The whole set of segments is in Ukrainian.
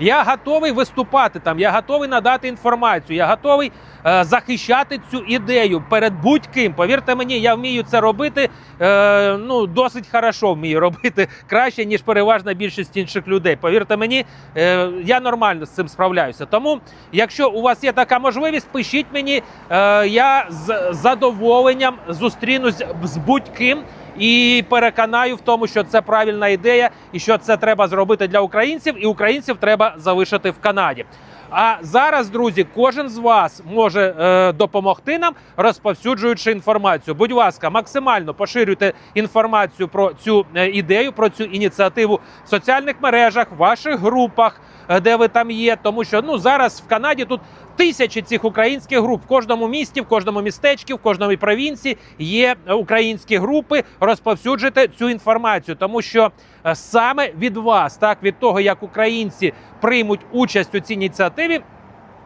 Я готовий виступати там, я готовий надати інформацію, я готовий е, захищати цю ідею перед будь-ким. Повірте мені, я вмію це робити. Е, ну, досить хорошо вмію робити краще, ніж переважна більшість інших людей. Повірте мені, е, я нормально з цим справляюся. Тому, якщо у вас є така можливість, пишіть мені. Е, я з задоволенням зустрінусь з будь-ким. І переконаю в тому, що це правильна ідея, і що це треба зробити для українців, і українців треба залишити в Канаді. А зараз, друзі, кожен з вас може е, допомогти нам, розповсюджуючи інформацію. Будь ласка, максимально поширюйте інформацію про цю е, ідею, про цю ініціативу в соціальних мережах, в ваших групах, е, де ви там є. Тому що ну зараз в Канаді тут тисячі цих українських груп в кожному місті, в кожному містечку, в кожному провінції є е, українські групи. Розповсюджуйте цю інформацію, тому що е, саме від вас, так від того, як українці приймуть участь у цій ініціативі.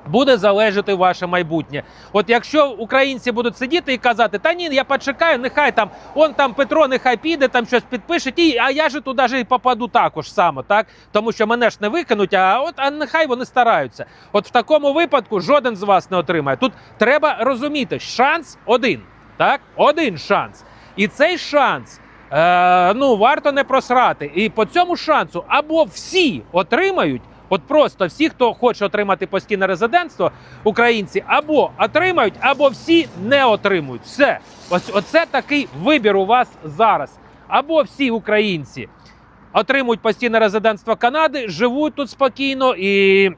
Буде залежати ваше майбутнє. От якщо українці будуть сидіти і казати, та ні, я почекаю, нехай там он там Петро, нехай піде, там щось підпише, і а я же туди ж і попаду також само, так тому що мене ж не викинуть, а от а нехай вони стараються. От в такому випадку жоден з вас не отримає. Тут треба розуміти, шанс один, так, один шанс, і цей шанс. Е, ну варто не просрати. І по цьому шансу або всі отримають. От просто всі, хто хоче отримати постійне резидентство, українці або отримають, або всі не отримують. Все, ось оце такий вибір у вас зараз. Або всі українці отримують постійне резидентство Канади, живуть тут спокійно і.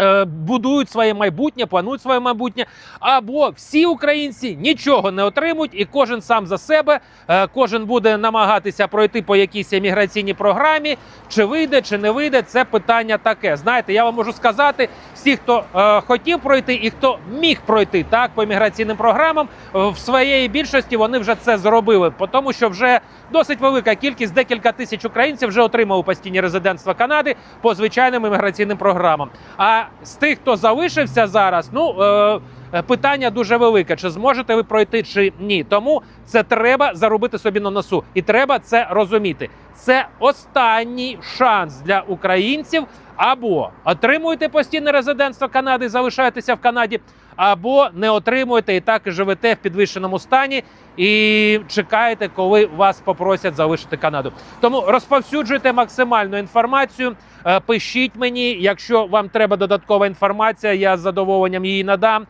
Е, Будують своє майбутнє, планують своє майбутнє, або всі українці нічого не отримують, і кожен сам за себе, е, кожен буде намагатися пройти по якійсь еміграційній програмі, чи вийде, чи не вийде, це питання таке. Знаєте, я вам можу сказати, всі, хто е, хотів пройти і хто міг пройти так по еміграційним програмам, в своєї більшості вони вже це зробили, тому що вже досить велика кількість, декілька тисяч українців вже отримали постійні резидентства Канади по звичайним еміграційним програмам. А з тих, хто залишився зараз, ну. Е, Е, Питання дуже велике: чи зможете ви пройти, чи ні. Тому це треба заробити собі на носу, і треба це розуміти. Це останній шанс для українців. Або отримуєте постійне резидентство Канади, залишаєтеся в Канаді, або не отримуєте і так живете в підвищеному стані і чекаєте, коли вас попросять залишити Канаду. Тому розповсюджуйте максимальну інформацію. е, Пишіть мені, якщо вам треба додаткова інформація, я з задоволенням її надам.